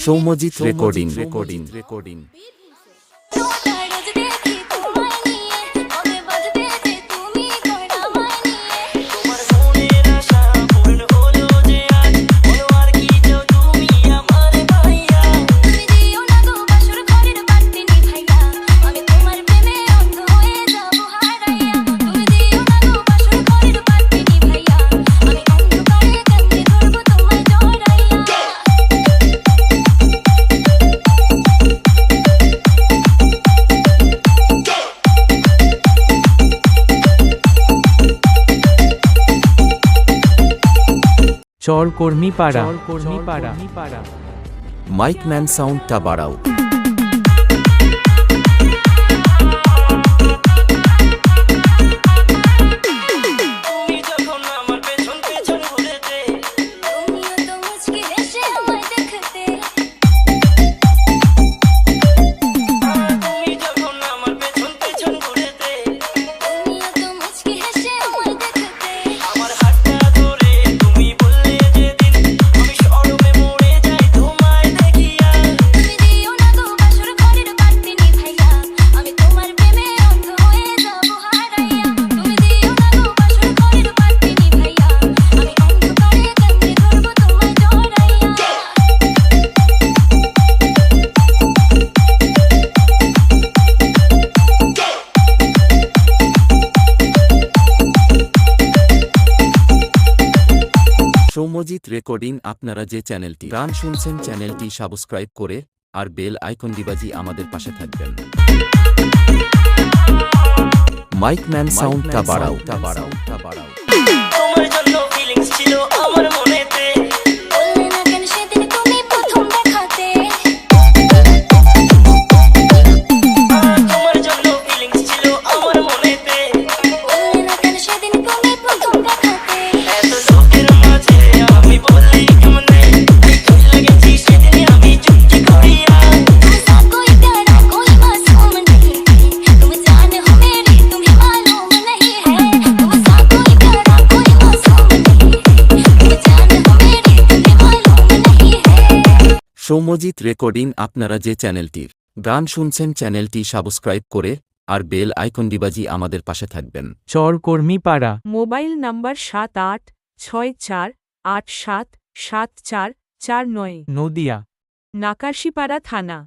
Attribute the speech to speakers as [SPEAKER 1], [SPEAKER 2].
[SPEAKER 1] Soumyajit recording recording recording
[SPEAKER 2] চর কর্মী পাড়া।
[SPEAKER 1] মাইক ম্যান সাউন্ডটা বাড়াও। সৌম্যজিৎ রেকর্ডিং আপনারা যে চ্যানেলটি গান শুনছেন চ্যানেলটি সাবস্ক্রাইব করে আর বেল আইকন দিবাজি আমাদের পাশে থাকবেন। মাইক ম্যান সাউন্ডটা বাড়াও। তা বাড়াও বাড়াও। সৌমজিত রেকর্ডিং আপনারা যে চ্যানেলটির গান শুনছেন চ্যানেলটি সাবস্ক্রাইব করে আর বেল আইকন ডিবাজি আমাদের পাশে থাকবেন।
[SPEAKER 2] চর কর্মী পাড়া।
[SPEAKER 3] মোবাইল নাম্বার সাত আট ছয় চার আট সাত সাত চার চার নয়।
[SPEAKER 2] নদিয়া।
[SPEAKER 3] নাকাশিপাড়া থানা।